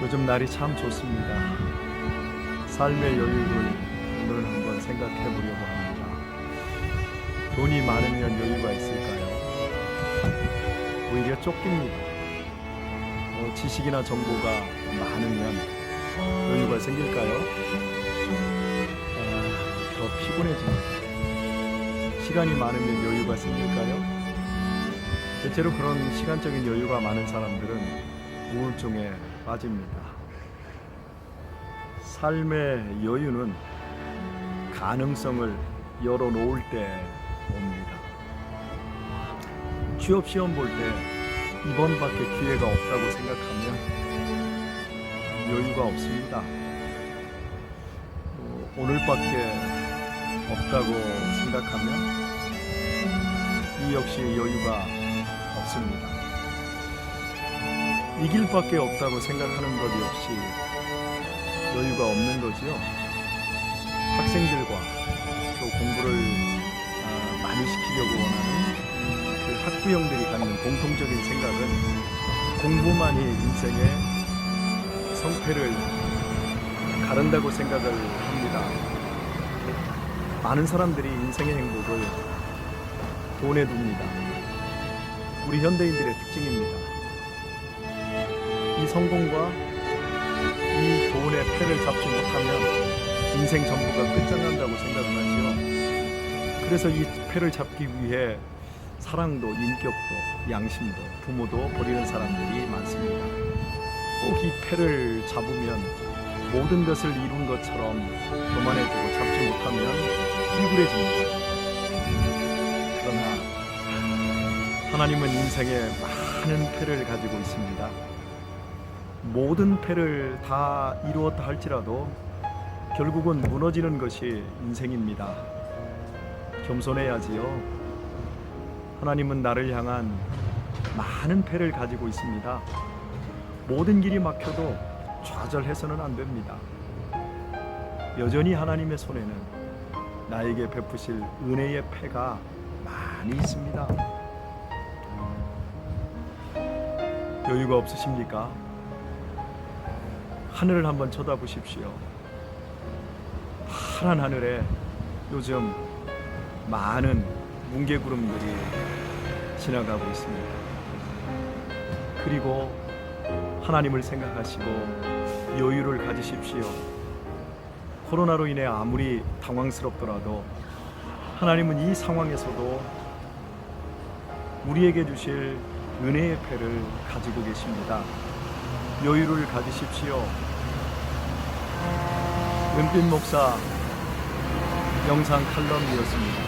요즘 날이 참 좋습니다. 삶의 여유를 오늘 한번 생각해 보려고 합니다. 돈이 많으면 여유가 있을까요? 오히려 쫓깁니다. 어, 지식이나 정보가 많으면 여유가 생길까요? 아, 더 피곤해집니다. 시간이 많으면 여유가 생길까요? 대체로 그런 시간적인 여유가 많은 사람들은 우울증에 빠집니다. 삶의 여유는 가능성을 열어놓을 때 옵니다. 취업 시험 볼 때 이번밖에 기회가 없다고 생각하면 여유가 없습니다. 어, 오늘밖에 없다고 생각하면 이 역시 여유가 없습니다. 이길 밖에 없다고 생각하는 것 역시 여유가 없는 거지요. 학생들과 또 공부를 아, 많이 시키려고 원하는 그 학부형들이 갖는 공통적인 생각은 공부만이 인생의 성패를 가른다고 생각을 합니다. 많은 사람들이 인생의 행복을 돈에 둡니다. 우리 현대인들의 특징입니다. 이 성공과 이 돈의 패를 잡지 못하면 인생 전부가 끝장난다고 생각을 하지요. 그래서 이 패를 잡기 위해 사랑도 인격도 양심도 부모도 버리는 사람들이 많습니다. 꼭 이 패를 잡으면 모든 것을 이룬 것처럼 교만해지고 잡지 못하면 비굴해집니다. 그러나 하나님은 인생에 많은 패를 가지고 있습니다. 모든 패를 다 이루었다 할지라도 결국은 무너지는 것이 인생입니다. 겸손해야지요. 하나님은 나를 향한 많은 패를 가지고 있습니다. 모든 길이 막혀도 좌절해서는 안 됩니다. 여전히 하나님의 손에는 나에게 베푸실 은혜의 패가 많이 있습니다. 여유가 없으십니까? 하늘을 한번 쳐다보십시오. 파란 하늘에 요즘 많은 뭉게구름들이 지나가고 있습니다. 그리고 하나님을 생각하시고 여유를 가지십시오. 코로나로 인해 아무리 당황스럽더라도 하나님은 이 상황에서도 우리에게 주실 은혜의 패를 가지고 계십니다. 여유를 가지십시오. 은빛 목사 영상 칼럼이었습니다.